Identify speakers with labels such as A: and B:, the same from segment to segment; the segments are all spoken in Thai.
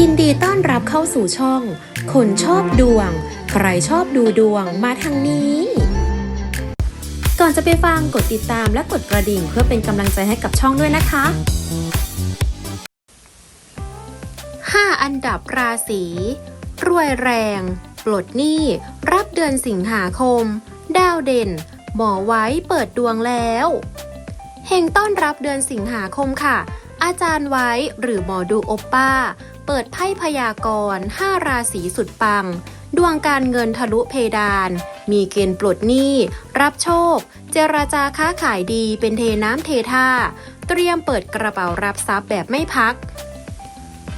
A: ยินดีต้อนรับเข้าสู่ช่อง คนชอบดวง ใครชอบดูดวงมาทางนี้ ก่อนจะไปฟังกดติดตามและกดกระดิ่งเพื่อเป็นกำลังใจให้กับช่องด้วยนะคะ 5 อันดับราศี รวยแรง ปลดหนี้ รับเดือนสิงหาคม ดาวเด่น หมอไว้เปิดดวงแล้ว เฮงต้อนรับเดือนสิงหาคมค่ะ อาจารย์ไว้หรือหมอดูโอปป้า เปิดไพ่พยากรณ์5ราศีสุดปัง ดวงการเงินทะลุเพดาน มีเกณฑ์ปลดหนี้ รับโชค เจราจาค้าขายดีเป็นเทน้ำเทท่า เตรียมเปิดกระเป๋ารับทรัพย์แบบไม่พัก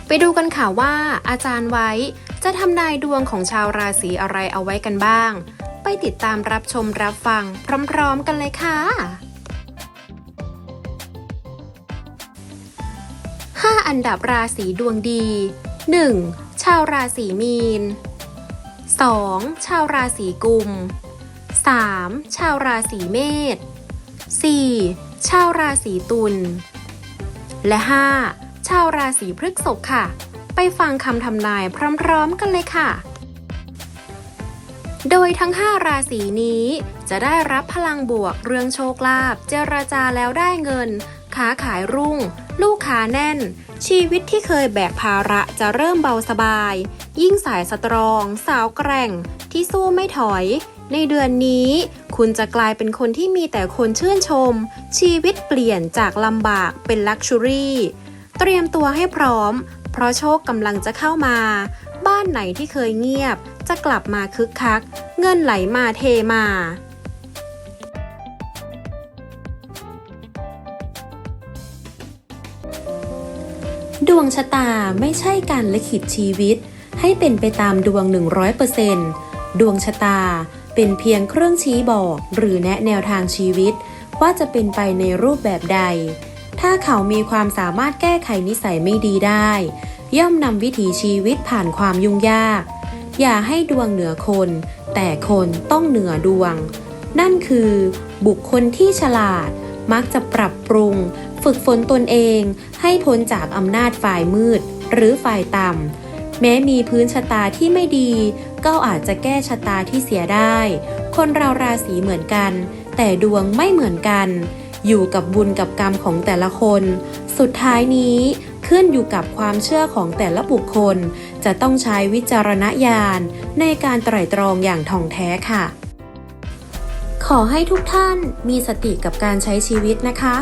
A: ไปดูกันค่ะว่า อาจารย์ไว้จะทำนายดวงของชาวราศีอะไรเอาไว้กันบ้าง ไปติดตามรับชมรับฟัง พร้อม ๆ กันเลยค่ะ 5 อันดับราศีดวงดี 1. ชาวราศีมีน 2. ชาวราศีกุม 3. ชาวราศีเมษ 4. ชาวราศีตุล และ 5. ชาวราศีพฤกษภค่ะ ไปฟังคำทำนายพร้อมๆกันเลยค่ะ โดยทั้ง 5 ราศีนี้จะได้รับพลังบวกเรื่องโชคลาภเจรจาแล้วได้เงิน ค้าขายรุ่ง ลูกค้าแน่น ชีวิตที่เคยแบกภาระจะเริ่มเบาสบาย ยิ่งสายสตรอง สาวแกร่ง ที่สู้ไม่ถอย ในเดือนนี้ คุณจะกลายเป็นคนที่มีแต่คนชื่นชม ชีวิตเปลี่ยนจากลำบากเป็นลักชัวรี่เตรียมตัวให้พร้อม เพราะโชคกำลังจะเข้ามา บ้านไหนที่เคยเงียบ จะกลับมาคึกคัก เงินไหลมาเทมา ดวงชะตาไม่ใช่การลิขิตชีวิต ให้เป็นไปตามดวง 100%ดวงชะตาเป็นเพียงเครื่องชี้บอกหรือแนะแนวทางชีวิต ว่าจะเป็นไปในรูปแบบใด ถ้าเขามีความสามารถแก้ไขนิสัยไม่ดีได้ ย่อมนำวิถีชีวิตผ่านความยุ่งยาก อย่าให้ดวงเหนือคน แต่คนต้องเหนือดวง นั่นคือ บุคคลที่ฉลาดมักจะปรับปรุง ฝึกฝนตนเองให้พ้นจากอำนาจฝ่ายมืด หรือฝ่ายต่ำ แม้มีพื้นชะตาที่ไม่ดี ก็อาจจะแก้ชะตาที่เสียได้ คนเราราศีเหมือนกัน แต่ดวงไม่เหมือนกัน อยู่กับบุญกับกรรมของแต่ละคน สุดท้ายนี้ขึ้นอยู่กับความเชื่อของแต่ละบุคคล จะต้องใช้วิจารณญาณในการไตร่ตรองอย่างท่องแท้ค่ะ ขอให้ทุกท่านมีสติกับการใช้ชีวิตนะคะ